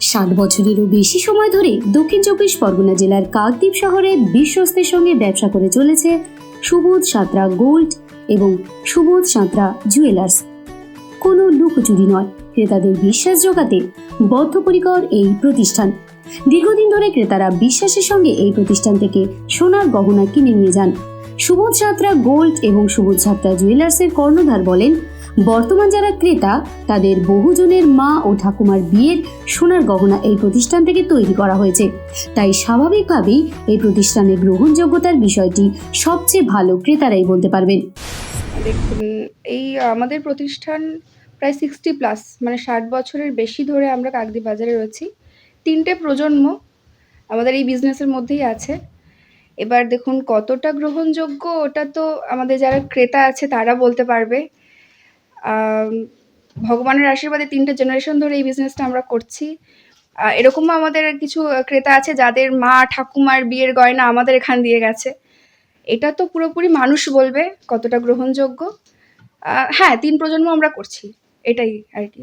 ষাট বছরেরও বেশি সময় ধরে দক্ষিণ চব্বিশ পরগনা জেলার কাকদ্বীপ শহরে বিশ্বস্তের সঙ্গে ব্যবসা করে চলেছে সুবোধ সাঁতরা গোল্ড এবং সুবোধ সাঁতরা জুয়েলার্স। কোনো লুকোচুরি নয়, ক্রেতাদের বিশ্বাস জোগাতে বদ্ধপরিকর এই প্রতিষ্ঠান। দীর্ঘদিন ধরে ক্রেতারা বিশ্বাসের সঙ্গে এই প্রতিষ্ঠান থেকে সোনার গহনা কিনে নিয়ে যান। সুবোধ সাঁতরা গোল্ড এবং সুবোধ সাঁতরা জুয়েলার্সের কর্ণধার বলেন, বর্তমান যারা ক্রেতা, তাদের বহুজনের মা ও ঠাকুমার বিয়ের সোনার গহনা এই প্রতিষ্ঠান থেকে তৈরি করা হয়েছে। তাই স্বাভাবিকভাবেই এই প্রতিষ্ঠানের গ্রহণযোগ্যতার বিষয়টি সবচেয়ে ভালো ক্রেতারাই বলতে পারবেন। দেখুন, এই, আমাদের প্রতিষ্ঠান প্রায় সিক্সটি প্লাস মানে ষাট বছরের বেশি ধরে আমরা কাকদ্বীপ বাজারে রয়েছি। তিনটে প্রজন্ম আমাদের এই বিজনেসের মধ্যেই আছে। এবার দেখুন কতটা গ্রহণযোগ্য, ওটা তো আমাদের যারা ক্রেতা আছে তারা বলতে পারবে। ভগবানের আশীর্বাদে তিনটে জেনারেশন ধরে এই বিজনেসটা আমরা করছি। এরকমও আমাদের কিছু ক্রেতা আছে যাদের মা ঠাকুমার বিয়ের গয়না আমাদের এখান দিয়ে গেছে। এটা তো পুরোপুরি মানুষ বলবে কতটা গ্রহণযোগ্য। হ্যাঁ তিন প্রজন্ম আমরা করছি, এটাই আর কি।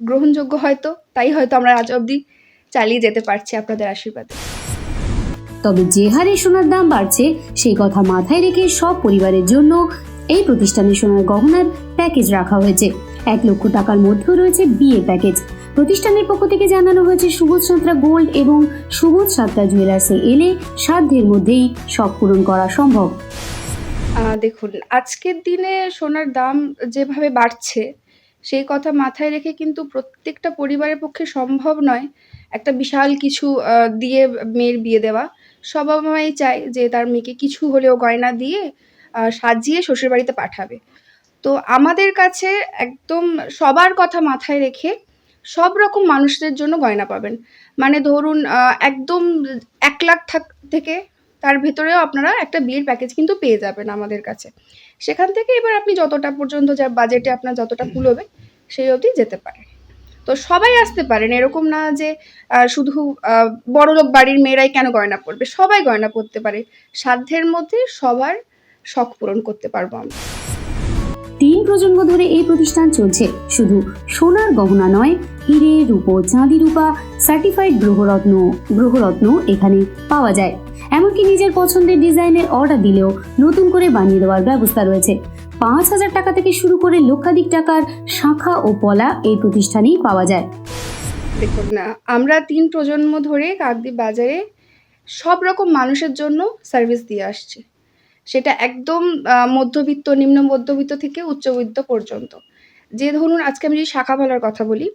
গ্রহণযোগ্য হয়তো, তাই হয়তো আমরা আজ অবধি চালিয়ে যেতে পারছি আপনাদের আশীর্বাদে। তবে যে হারে সোনার দাম বাড়ছে, সেই কথা মাথায় রেখে সব পরিবারের জন্য এই প্রতিষ্ঠানে সোনার গহনার প্যাকেজ রাখা হয়েছে। এক লক্ষ টাকার মধ্যেও রয়েছে বিয়ে প্যাকেজ। প্রতিষ্ঠানের পক্ষ থেকে জানানো হয়েছে, সুবোধ সাঁতরা গোল্ড এবং সুবোধ সাঁতরা জুয়েলার্সে এলে সাধ্যের মধ্যেই সব পূরণ করা সম্ভব। দেখুন, আজকের দিনে সোনার দাম যেভাবে বাড়ছে সেই কথা মাথায় রেখে কিন্তু প্রত্যেকটা পরিবারের পক্ষে সম্ভব নয় একটা বিশাল কিছু দিয়ে মেয়ের বিয়ে দেওয়া। সব মাই চায় যে তার মেয়েকে কিছু হলেও গয়না দিয়ে সাজিয়ে শ্বশুরবাড়িতে পাঠাবে। তো আমাদের কাছে একদম সবার কথা মাথায় রেখে সব রকম মানুষদের জন্য গয়না পাবেন। মানে ধরুন একদম এক লাখ থাক- থেকে তার ভেতরেও আপনারা একটা বিয়ের প্যাকেজ কিন্তু পেয়ে যাবেন আমাদের কাছে। সেখান থেকে এবার আপনি যতটা পর্যন্ত যা বাজেটে আপনার যতটা কুলোবে সেই অবধি যেতে পারে তো সবাই আসতে পারেন, এরকম না যে শুধু বড়লোক বাড়ির মেয়েরাই কেন গয়না পরবে? সবাই গয়না পরতে পারে। সাধ্যের মধ্যে সবার শখ পূরণ করতে পারব আমরা। তিন প্রজন্ম ধরে এই প্রতিষ্ঠান চলছে। শুধু সোনার গহনা নয়, হিরে, রূপো, চাঁদি রূপা সার্টিফাইড গ্রহরত্ন গ্রহরত্ন এখানে পাওয়া যায়। এমনকি নিজের পছন্দের ডিজাইনের অর্ডার দিলেও নতুন করে বানিয়ে দেওয়ার ব্যবস্থা রয়েছে। পাঁচ হাজার টাকা থেকে শুরু করে লক্ষাধিক টাকার শাখা ও পলা এই প্রতিষ্ঠানেই পাওয়া যায়। দেখুন না, আমরা তিন প্রজন্ম ধরে কাকদ্বীপ বাজারে সব রকম মানুষের জন্য সার্ভিস দিয়ে আসছি। সেটা একদম মধ্যবিত্ত, নিম্ন মধ্যবিত্ত থেকে উচ্চবিত্ত পর্যন্ত। যে ধরুন, আজকে আমি যদি শাখা বলার কথা বলি,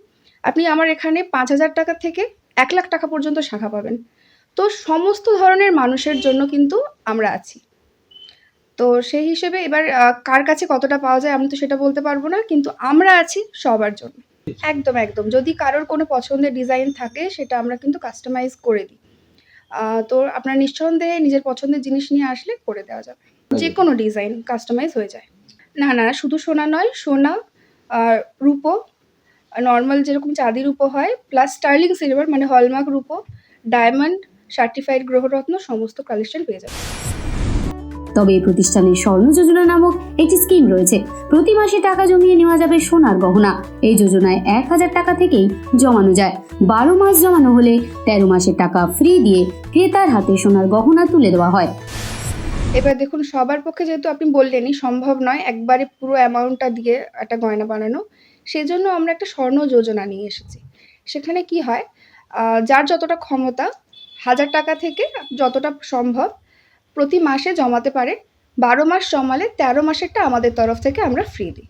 আপনি আমার এখানে পাঁচ হাজার টাকা থেকে এক লাখ টাকা পর্যন্ত শাখা পাবেন। তো সমস্ত ধরনের মানুষের জন্য কিন্তু আমরা আছি। তো সেই হিসেবে এবার কার কাছে কতটা পাওয়া যায় আমি তো সেটা বলতে পারব না কিন্তু আমরা আছি সবার জন্য। একদম একদম। যদি কারোর কোনো পছন্দের ডিজাইন থাকে সেটা আমরা কিন্তু কাস্টমাইজ করে দিই। তো আপনার নিঃসন্দেহে নিজের পছন্দের জিনিস নিয়ে আসলে করে দেওয়া যাবে। যে কোনো ডিজাইন কাস্টমাইজ হয়ে যায়। না না শুধু সোনা নয় সোনা আর রূপো নর্মাল যেরকম চাঁদি রূপো হয় প্লাস স্টার্লিং সিলভার মানে হলমার্ক রূপো ডায়মন্ড সার্টিফাইড গ্রহরত্ন সমস্ত কালেকশন পেয়ে যাবে। তবে এই প্রতিষ্ঠানের স্বর্ণ যোজনা নামক একটি স্কিম রয়েছে। প্রতি মাসে টাকা জমিয়ে নেওয়া যাবে সোনার গহনা। এই যোজনায় এক হাজার টাকা থেকেই জমানো যায়। বারো মাস জমানো হলে তেরো মাসের টাকা ফ্রি দিয়ে ক্রেতার হাতে সোনার গহনা তুলে দেওয়া হয়। এবার দেখুন সবার পক্ষে যেহেতু আপনি বললেনই সম্ভব নয় একবারে পুরো অ্যামাউন্টটা দিয়ে একটা গয়না বানানো। সেই জন্য আমরা একটা স্বর্ণ যোজনা নিয়ে এসেছি। সেখানে কি হয় যার যতটা ক্ষমতা হাজার টাকা থেকে যতটা সম্ভব প্রতি মাসে জমাতে পারে। বারো মাস জমালে তেরো মাসেরটা আমাদের তরফ থেকে আমরা ফ্রি দিই।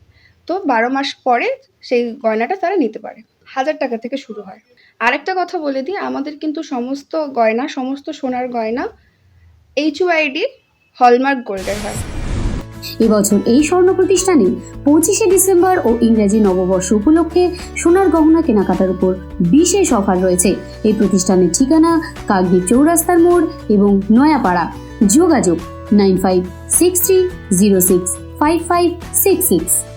তো বারো মাস পরে সেই গয়নাটা তারা নিতে পারে। হাজার টাকা থেকে শুরু হয়। আরেকটা কথা বলে দিই, আমাদের কিন্তু সমস্ত গয়না, সমস্ত সোনার গয়না এইচ ওয়াইডি হলমার্ক গোল্ডের হয়। এবছর এই স্বর্ণ প্রতিষ্ঠানে পঁচিশে ডিসেম্বর ও ইংরেজি নববর্ষ উপলক্ষে সোনার গহনা কেনাকাটার উপর বিশেষ অফার রয়েছে। এই প্রতিষ্ঠানের ঠিকানা কাগনি চৌরাস্তার মোড় এবং নয়াপাড়া। যোগাযোগ nine five six three zero six five five six six.